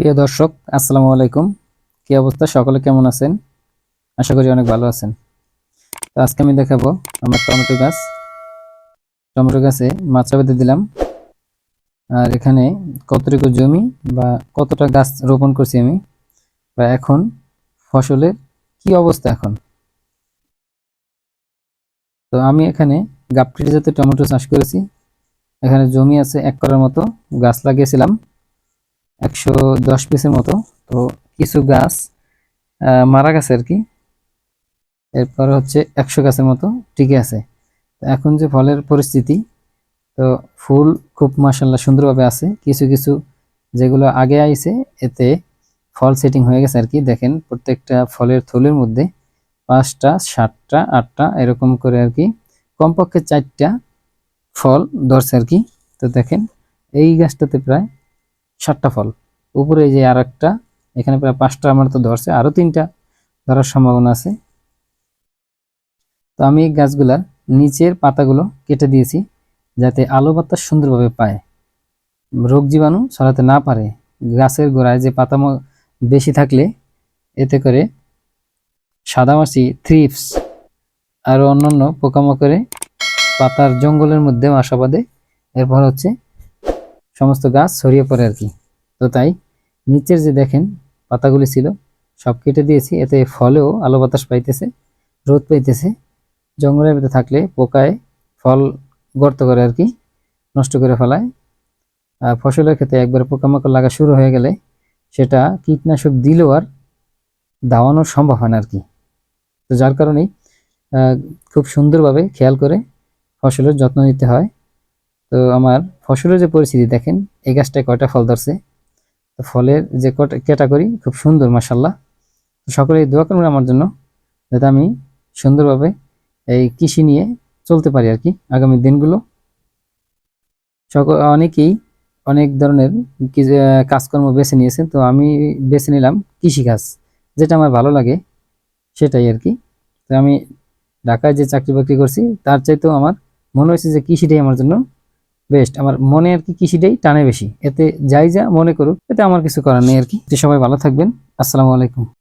প্রিয় দর্শক, আসসালামু আলাইকুম। কি অবস্থা? সকলে কেমন আছেন? আশা করি অনেক ভালো আছেন। তো আজকে আমি দেখাবো আমার টমেটো গাছ। টমেটো গাছে মাচা বেঁধে দিলাম। আর এখানে কতটুকু জমি বা কতটা গাছ রোপণ করছি আমি বা এখন ফসলের কি অবস্থা এখন? তো আমি এখানে গাপটি জাতের টমেটো চাষ করেছি। এখানে জমি আছে এক করার মতো, গাছ লাগিয়েছিলাম। একশো দশ পিসের মতো। তো কিছু গাছ মারা গেছে আর কি। এরপর হচ্ছে একশো গাছের মতো টিকে আছে। তো এখন যে ফলের পরিস্থিতি, তো ফুল খুব মাসাল্লাহ সুন্দরভাবে আছে। কিছু কিছু যেগুলো আগে আইছে, এতে ফল সেটিং হয়ে গেছে আর কি। দেখেন প্রত্যেকটা ফলের থলের মধ্যে পাঁচটা, সাতটা, আটটা, এরকম করে আর কি। কমপক্ষে চারটা ফল ধরছে আর কি। তো দেখেন, এই গাছটাতে প্রায় সাতটা ফল। উপরে যে আর একটা এখানে প্রায় পাঁচটা আমার তো ধরছে, আরও তিনটা ধরার সম্ভাবনা আছে। তো আমি গাছগুলার নিচের পাতাগুলো কেটে দিয়েছি, যাতে আলো বাতাস সুন্দরভাবে পায়। রোগ জীবাণু ছড়াতে না পারে। গাছের গোড়ায় যে পাতা বেশি থাকলে এতে করে সাদামাছি থ্রিপস, আরও অন্যান্য পোকামাকড়ে পাতার জঙ্গলের মধ্যে বাঁধে এরপর হচ্ছে সমস্ত গাছ ছড়িয়ে পড়ে আর কি। তো তাই নিচের যে দেখেন পাতাগুলি ছিল, সব কেটে দিয়েছি। এতে ফলেও আলো বাতাস পাইতেছে, রোদ পাইতেছে। জঙ্গলের ভিতরে থাকলে পোকায় ফল গর্ত করে আর কি, নষ্ট করে ফেলায়। আর ফসলের ক্ষেত্রে একবার পোকামাকড় লাগা শুরু হয়ে গেলে সেটা কীটনাশক দিলেও আর দাওয়ানো সম্ভব হয় না আর কি। তো যার কারণেই খুব সুন্দরভাবে খেয়াল করে ফসলের যত্ন নিতে হয়। তো আমার ফসলের যে পরিস্থিতি দেখেন, এই গাছটায় কয়টা ফল ধরছে? তো ফলের যে ক্যাটাগরি খুব সুন্দর মাসাল্লাহ সকলেই দোয়া করবেন আমার জন্য, যাতে আমি সুন্দরভাবে এই কৃষি নিয়ে চলতে পারি আর কি আগামী দিনগুলো। সকল অনেকেই অনেক ধরনের কাজকর্ম বেছে নিয়েছেন, তো আমি বেছে নিলাম কৃষিকাজ যেটা আমার ভালো লাগে, সেটাই আর কি। তো আমি ঢাকায় যে চাকরি বাকরি করছি, তার চাইতেও আমার মনে হয়েছে যে কৃষিটাই আমার জন্য বেস্ট। আমার মনে আর কি কৃষিটাই টানে বেশি। এতে যাই যা মনে করুক, এতে আমার কিছু করার নেই আর কি। সবাই ভালো থাকবেন। আসসালামু আলাইকুম।